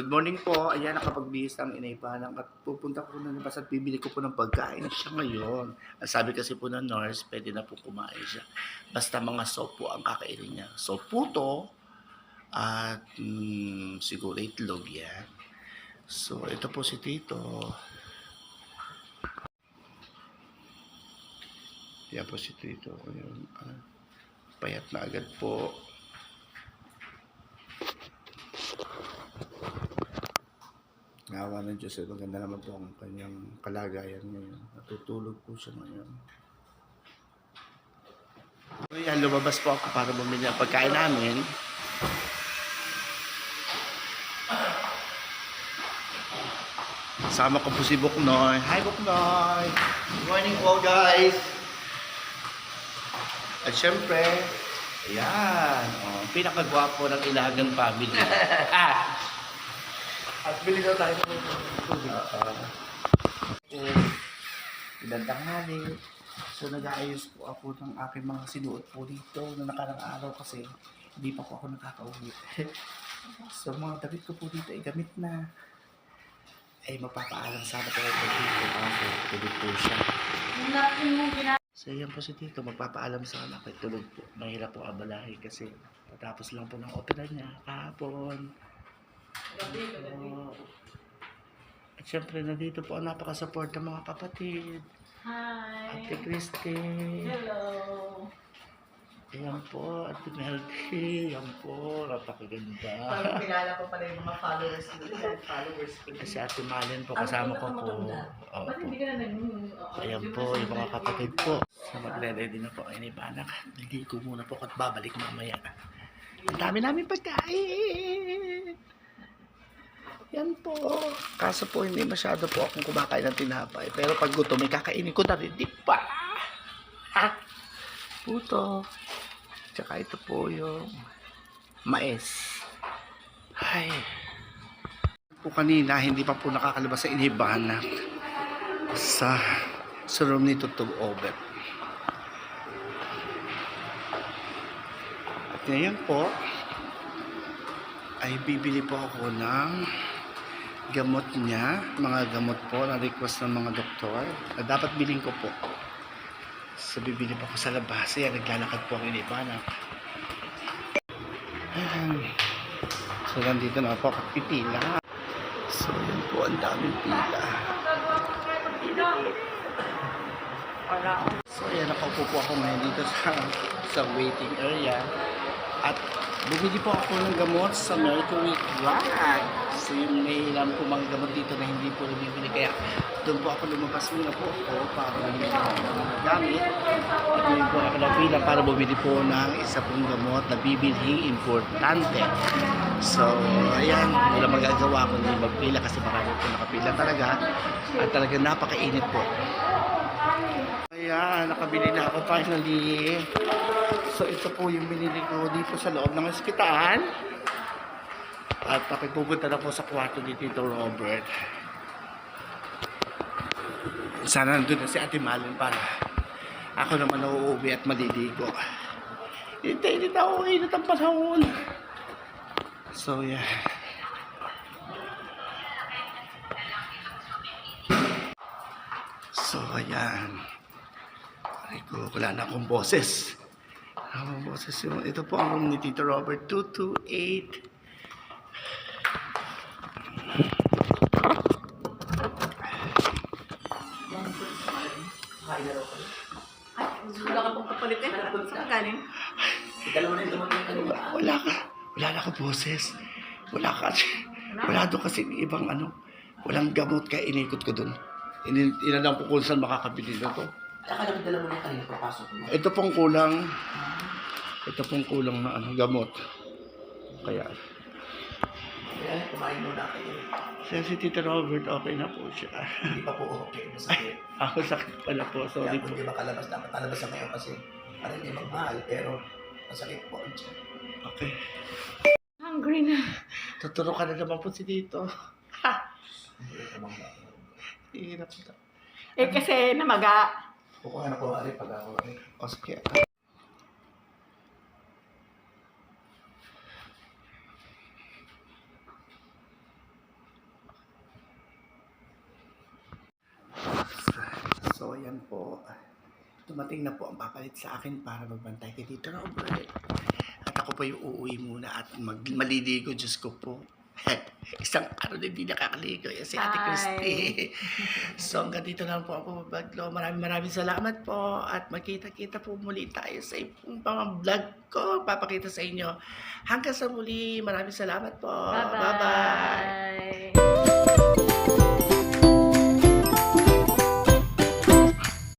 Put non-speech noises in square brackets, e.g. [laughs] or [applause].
Good morning po. Ayan, nakapagbihis ang inaipanan at pupunta ko na labas at bibili ko po ng pagkain siya ngayon. Sabi kasi po ng nurse, pwede na po kumain siya. Basta mga soap po ang kakainin niya. So, puto at mm, siguro itlog yan. So, ito po si Tito. Yan po si Tito. Ayun, ah, payat na agad po. Nawa ng Diyos, eh, maganda naman po ang kanyang kalagayan ngayon. Natutulog po siya ngayon. So yan, lumabas po ako para bumili ng pagkain namin. Kasama ko po si Buknoy. Hi Buknoy! Good morning po guys! At syempre, ayan, oh, pinakagwapo ng Ilagan family. [laughs] ah! At bili na tayo ng tubig. Uh, Gandang hali. So nag-aayos po ako ng aking mga sinuot po dito na nakarang araw kasi hindi pa po ako nakakauwi. [laughs] so mga damit ko po dito ay gamit na. Ay mapapaalam sana ko po dito ako. Tulog po siya. So yan po si Tito, magpapaalam sana kay tulog po. Mahirap po abalahin kasi patapos lang po ng opera niya kahapon. Oo. At syempre, nandito po ang napaka-support ng mga kapatid. Hi. Ate Christy. Hello. Ayan po, Ate Melky. Ayan po, napakaganda. Parang kilala ko pala yung mga followers ko. Followers ko. Si Ate Malin po, kasama ko po. Oo, Ayan yung po, kasi- yung mga kapatid po. So, magre-ready na po ang inibanak. Hindi ko muna po at babalik mamaya. Ang dami namin pagkain. Yan po. Kaso po, hindi masyado po akong kumakain ng tinapay. Pero pag gutom, may kakainin ko na rin. Di ba? Ha? Puto. Tsaka ito po yung mais. Ay. Po kanina, hindi pa po nakakalabas sa inibanak sa sa room ni Tutog Obet. At ngayon po, ay bibili po ako ng gamot niya, mga gamot po na request ng mga doktor na dapat biling ko po. So bibili po ako sa labas. Ayan, naglalakad po ang inibanak. So nandito na po ako pipila. So yun po, ang daming pila. So ayan, nakaupo po ako ngayon dito sa, sa waiting area. At bumili po ako ng gamot sa Mercury Drug. So yung may po mga gamot dito na hindi po nabibili. Kaya doon po ako lumabas muna po ako para bumili ng mga gamit. At ngayon po ako napila para bumili po ng isa pong gamot na bibilhing importante. So, ayan, wala magagawa kundi magpila kasi marami po nakapila talaga. At talagang napakainit po. Ayan, nakabili na ako finally. So ito po yung binili ko dito sa loob ng ospital. At pakipupunta na po sa kwarto ni Tito Robert. Sana nandun na si Ate Malin para ako naman nauuwi at maliligo. Hintay, hindi ako init ang panahon. So yeah. Ayan. Ay ko, wala na akong boses. Wala akong boses yung, ito po ang room ni Tito Robert, 228. Ay, wala ka pang kapalit eh. Saan galing? Wala, wala ka, wala na akong boses. Wala ka, wala doon kasi ibang ano, walang gamot kaya inikot ko doon. Ini, inalang ko kung saan makakabili na to. Akala ko dala mo na kanina papasok mo. Ito pong kulang, ito pong kulang na ano, gamot. Kaya, Kaya kumain muna kayo. siya si Tito Robert, okay na po siya. Hindi pa po okay. Masakit. Ako sakit pala po, Kaya sorry kung po. di makalabas, dapat alabas na ngayon kasi para hindi magmahal. Pero masakit po ang tiyan. Okay. Hungry na. Tuturo ka na naman po si Tito. Hindi ko magmahal. Hirap ito. Eh ano? kasi namaga. Kukuha na ko ari pag ako ari. O sige. So ayan po. Tumating na po ang papalit sa akin para magbantay kay Tito Robert. At ako po yung uuwi muna at mag maliligo, Diyos ko po. [laughs] Isang araw na hindi nakakaligo yan si Ate. Christy. [laughs] so hanggang dito lang po ako babaglo. Maraming maraming salamat po at magkita-kita po muli tayo sa ibang mga vlog ko. Papakita sa inyo. Hanggang sa muli, maraming salamat po. Bye-bye.